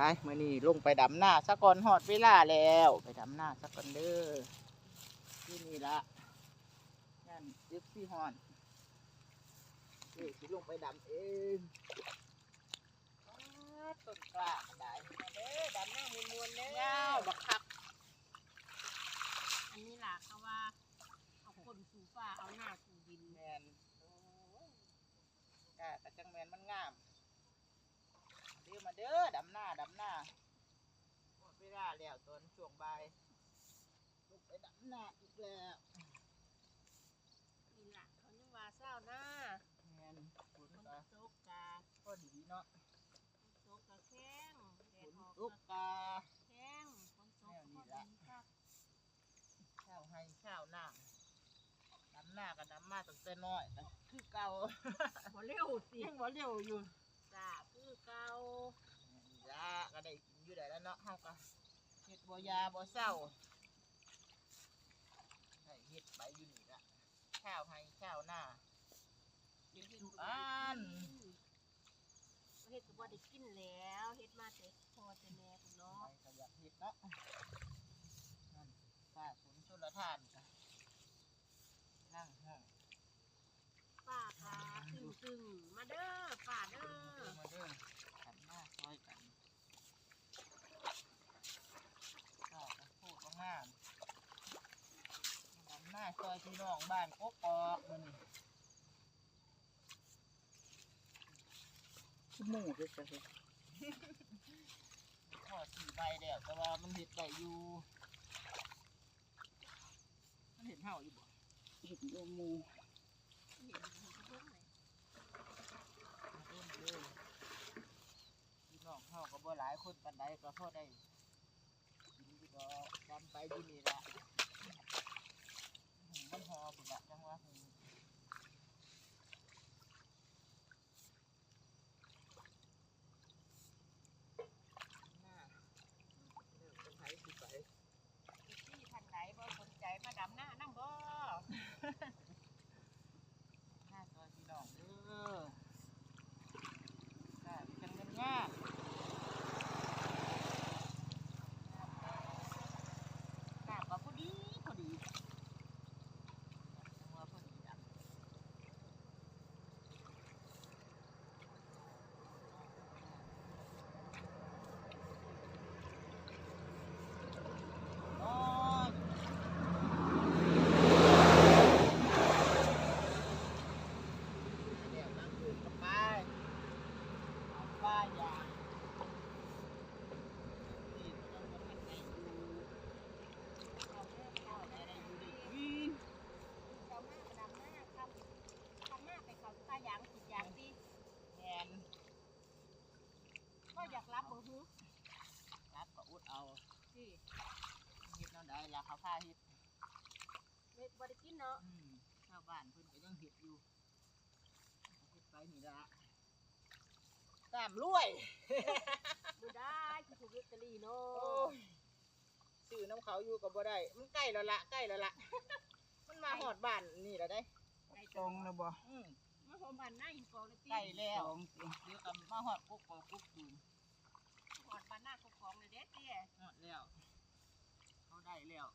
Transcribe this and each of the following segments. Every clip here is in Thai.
ไปมื่อนี้ลงไปดำหน้าสักก่อนหอดเวลาแล้ว ไปดำหน้าสักก่อนเด้อที่นี่ละนั่นยึดซี่ฮอนเดี๋ยวสิลงไปดำเองอ้าต้นกล้าก็ได้เด้อดำหน้ามวนมวนๆเด้อเงาวบักคักอันนี้ล่ะเขาว่าเอาคนสู่ฟ้าเอาหน้าสู่ดินแมนโอ้ยกล้าแต่จังแมนมันงามเด้อมาเด้อดำหน้าดำหน้าหมดเวลาแล้วตอนช่วงบ่ายลงไปดำหน้าอีกแล้วนี่ล่ะเขายังว่าเศร้าหน้าแมนฝนคนก็โซกกาพอดีเนาะคนโซกกาแข้งแดฝดนออกตกกาแข้งคนโซกก็พอดีครับข้าวให้ข้าวหน้าดำหน้าก็ดำมาตั้งแต่น้อยแต่คือเก่า บ่เร็วสิยังบ่เร็วอยู่ จ้าคือเก่ายา ก็ได้กินอยู่ได้แล้วเนาะเฮาก็เฮ็ดบ่ยาบ่เศร้าได้เฮ็ดไปอยู่นี่ละข้าวให้ข้าวหน้าเฮ็ดทุกอันเฮ็ดก็บ่ได้กินแล้วเฮ็ดมาแต่พอแต่แม่พุ่นไปเนาะก็อยากเฮ็ดเนาะนั่นป้าฝนชลทานก็นั่งห้องป้าพาตึงตึงๆมาเด้อป้าเด้อเดินมาเด้อขันหน้าซอยกันข้าวกระโพดก็งามขันหน้าซ อยพี่น้องบ้านกกอกมันนี่หมูด้วยจ้ะพอสี่ใบแล้วแต่ว่ามันเห็ดได้อยู่มันเห็นเห่าอยู่บ่เห็นโยมูเห็นเห็นเพิ่นไหนเล่นเลยพี่น้องเฮาก็บ่หลายคนปานใดก็พอได้กินอยู่ดอกดำไปอยู่นี่ละหุงมันหอพุ่นละจังว่าหุงหน้าเริ่มเป็นไผสิไป ที่ทางไหนบ่สนใจมาดำหน้านั่งบ่ หน้าซอยพี่น้องเด้อค่ะจังเป็นงามน้ำก็พอดีพอดีจังว่าพอดีดำ โอ้ยเดี๋ยวนั่งดูกับป้ายเอาป้ายยางนี่ต้องมาทันให้ดูเอาเรื่องเอาอะไรได้อยู่ดีวิ่ง เจ้ามาดำหน้าทำทำหน้าไปเขาตายางสิยางสิ แงน ก็อยากรับบ่ฮู้ รับก็อุดเอา สิ เฮ็ด แนวใดล่ะเขาพาเฮ็ดเฮ็ดบ่ได้กินเนาะอืมชาวบ้านเพิ่นก็ยังเฮ็ดอยู่เฮ็ดไปนี่ละตามรวยบ่ได้คือถูกลอตเตอรี่เนาะยซื้อน้ำเขาอยู่กับบ่ได้ มันใกล้แล้วละใกล้แล้วละมันมาหอดบ้านนี่แล้วได้ใกล้ตรงนะบ่อืมมาโฮมบ้านหน้าหินกองเลยติใกล้แล้วตรงเดี๋ยวกับมาหอดกุ๊กกอกกุ๊กตูม หอดบ้านหน้าของของเลยเด้เตี้ย หอดแล้ว เขา ได้แล้ว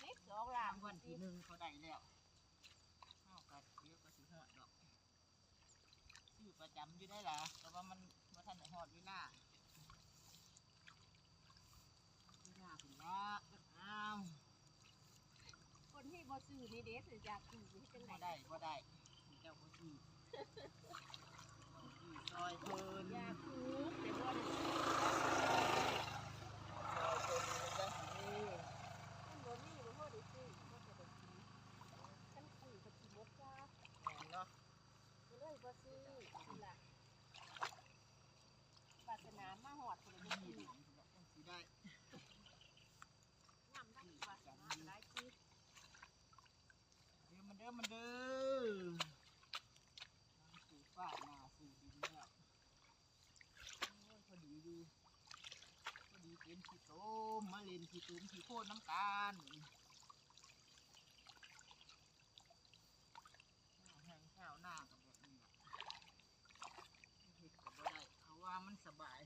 เด็กสองล้ารานงวัลที่หนึ่งเขาได้แล้วเอากัเดี๋ยวก็สิหอดดอกซื้อประจำอยู่ได้ล่ะแต่ว่ามันมาทันได้หอดเวลาเวลาถึงละอ้าวคนที่บ่ซื้อนี่เด้สิอยากซื้อเฮ็ดจังบ่ได๋ได้บ่ได้เจ้าบ่ซื้อบ่ซื้อซอยเพิ่นอยากซื้อแต่บ่ได้ซื้อ ซอยเพิ่นมันจังสิมี มันบ่มีบ่พอได้ซื้อบ่จะได้กินฉันซื้อก็สิหมดจ้า แม่นเนาะ ก็เลยบ่ซื้อนี่ล่ะปรารถนามาฮอดพุ่น มี เลย เห บ่ รี ซื้ ย อ ญจังสิได้ งามได้ปรารถนาหลายสิ เด้อมันเด้อมันเด้อน้ำสู่ฟ้าหน้าสู่ดินแล้วโอ้ยพอดีอยู่พอดีเป็นขี้โตมมาเล่นขี้ตุ่มขี้โคตรน้ำตาลข้าแห้งข้าวหน้ากับแบบนี้ล่ะเฮ็ดกับบ่ได้เพราว่ามันสบาย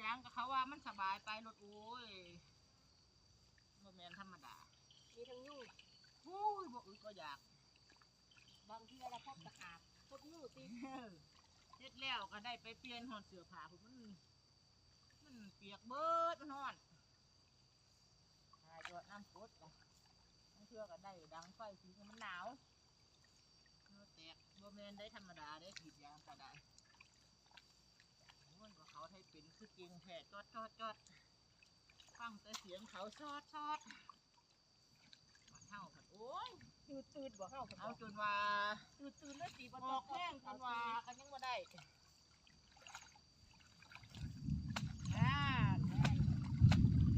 ยางกับเขาว่ามันสบายไปรถโอ้ยบ่แม่นธรรมดา มีทั้งยุ่ง อุ้ยบ่อึดก็อยากบางทีเราพบตะขาบพบยุ่งตีเฮ็ดแล้วก็ได้ไปเปลี่ยนหอดเสื้อผ้าพุ่นมัน มันเปียกเบิดมันฮ้อนหายอดน้ำกรดล่ะบางเทื่อก็ได้ดังไฟสีมันหนาวเนื้อแตกบ่แม่นได้ธรรมดาได้กรีดยางก็ได้โอ้ยว่าเขาให้เป็นคือเก่งแท้จอดจอดจอดฟังแต่เสียงเขาชอดชอดมันเท่ากัน โอ้ยตื่นตื่นบ่เข้าเอาจนว่าตื่นตื่นแล้วตีบ่ออกแห้งจนว่ากันยังบ่ได้อ่า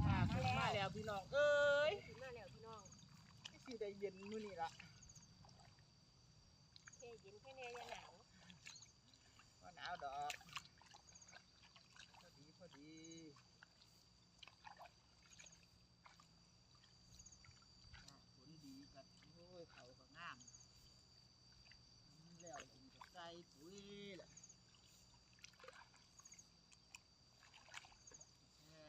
อ่ามาขึ้นแล้วมาแล้วพี่น้อง เอ้ยถึงมาแล้วพี่น้องสิได้เย็นมื้อนี้ล่ะแค่เย็นแค่แน่ยาหนาวก็หนาวดอกพอดีพอดีอ่าผลดีกันโอ้ยเขาก็งามอืมแล้วผมก็ใส่ปุ๋ยแหละแท้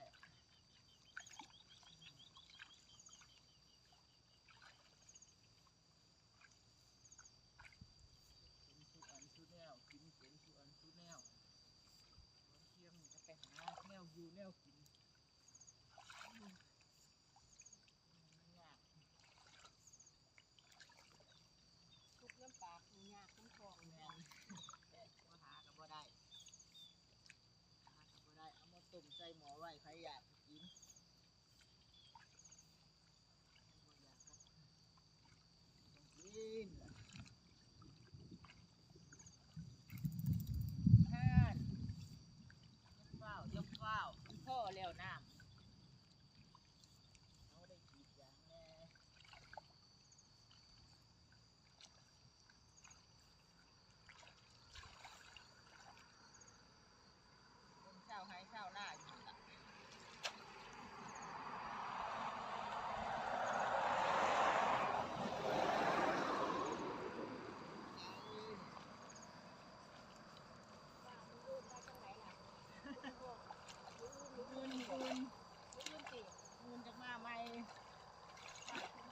เป็นสุอันสุแนวกินเป็นสุอันสุแนวตอนเที่ยงนี่ก็ไปหาแนว อยู่แนวกินอืมมันยากทุกน้ำปากมียากคุ้มครองแมแม่นแต่ว่าหากับบ่ได้หากับบ่ได้ เอามาต้มใส่หม้อไว้ใครอยากกินบ่อยากก็ต้องกินล่ะห่านยับเฝ้ายับเฝ้าพ่อแล้วน้ำเอาได้กรีดยางแน่ คนเช่าให้เช่าหน้าอยู่นั่นล่ะเอา ว่ามันยืนไปจังไหนล่ะยืนยืน เงิน ยื เงิน นยืนตี เงินจะมาใหม่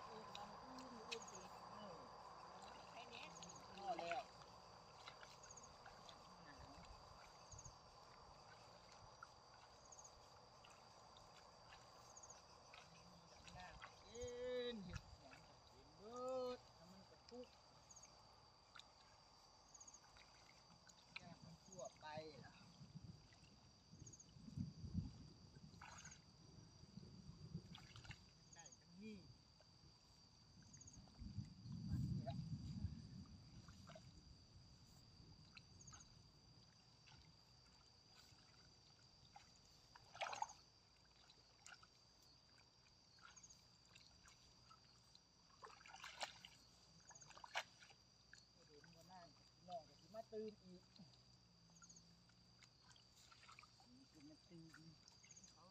ยืนยืนยืนตี เออ แค่นี้ พอแล้วหนาวหน้าเย็นเห็ดหยังก็เป็นเบิดถ้ามันกระทุกยากมันทั่วไปล่ะ ได้จังนี่มานี่ละบ่เห็นบ่นั่นน้องก็สิมา ตื่นอีกนี่คือมาตื่นเขา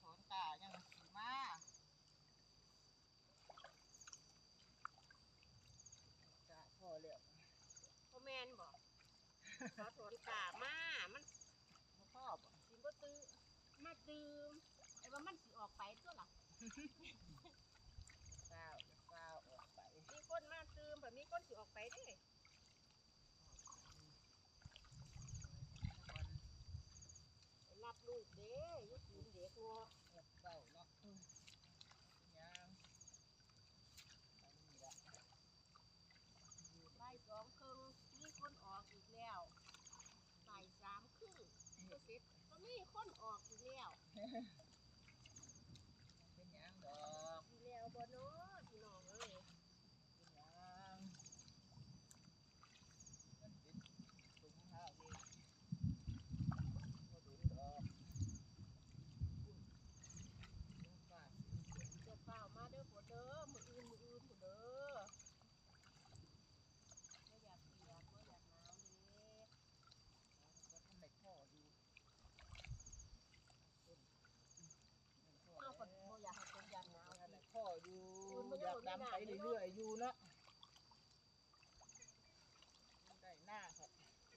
ถอนตายังสิมากะพอแล้วพ่อแม่นบอกขอถอนกามา มันบ่พอบ่สิบ่ตื้อมาดื่มไอ้ว่ามันสิออกไปตัวล่ะเฝ้าวเฝ้าออกไปมีคนมาดื่มแบบมีคนสิออกไปด้ก่อน ไปรับ ลูกเด้ยุคเด็กงัวออกเฝ้าเนาะอืมเป็นหยังไปนี่ละอยู่บ่ายสองครึ่งมีคนออกอีกแล้วใบ่สามครึ่งก็เสร็จก็มีคนออกอีกแล้ว เป็นหยังดอก อีแล้วบ่เนาะพี่น้องเอ้ย เป็นหยังมันเป็นถุงเท้านี่บ่ดุนดอกอุ้ยเดี๋ยวฟ้าสิฝน จะเฝ้ามาเด้อบ่เด้อมื้ออื่นมื้ออื่นบ่เด้อบ่อยากเปียกบ่อยากหนาวเด้ ก็ทำในข้ออยู่ต้นในข้อ เอาก็ แล้ว บ่อยากให้คนยานหนาว เอา สิ ในข้ อยู่อยากดำไปเรื่อยๆอยู่นะได้หน้าครับ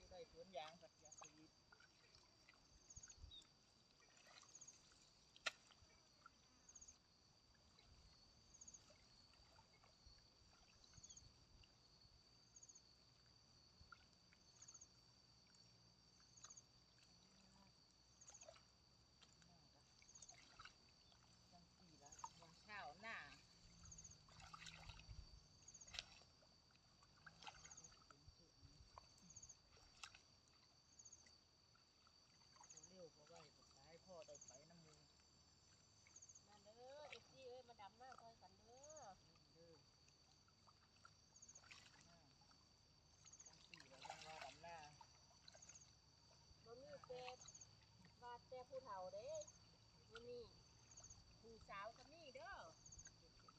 ได้สวนยางครับอยากไป แต่ว่าแต่ ผู้เฒ่าเด้มื้อนี้ผู้สาวก็มีเด้อ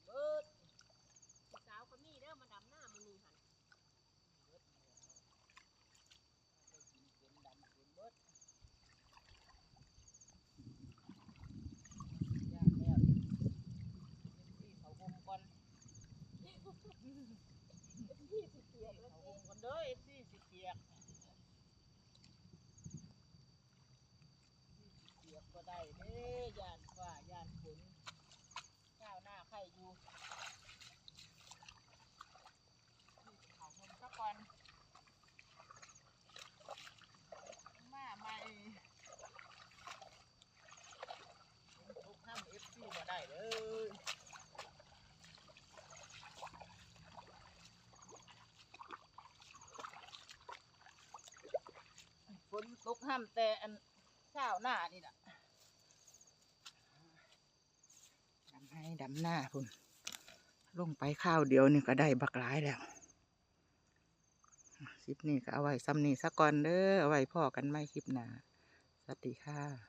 เบิด ผู้สาวก็มีเด้อมาดำหน้ามื้อนี้หั่น เบิดแล้วได้กินเป็นดำเป็นเบิดย่างแล้วที่เขาห่มก่อน พี่สิเปียก ที่ แล้ว เขา สิ ห่มก่อนเด้อเอฟซีสิเปียกที่สิเปีย ก็ได้เด้ยานฟ้ายานฝนก้าวหน้าใครอยู่ที่เขาห่มซะก่อนมาใหม่ทุกห้ามเอฟซีมาได้เลยฝนตกห้ามแต่อันเช้าวหน้านี่นะดำให้ดำ หน้าพุ่นลงไปข้าวเดียวนี่ก็ได้บักหลายแล้วคลิปนี้ก็เอาไว้ซ้ำนี้สักก่อนเด้อเอาไว้พ่อกันไม่คลิปหนาสวัสดีค่ะ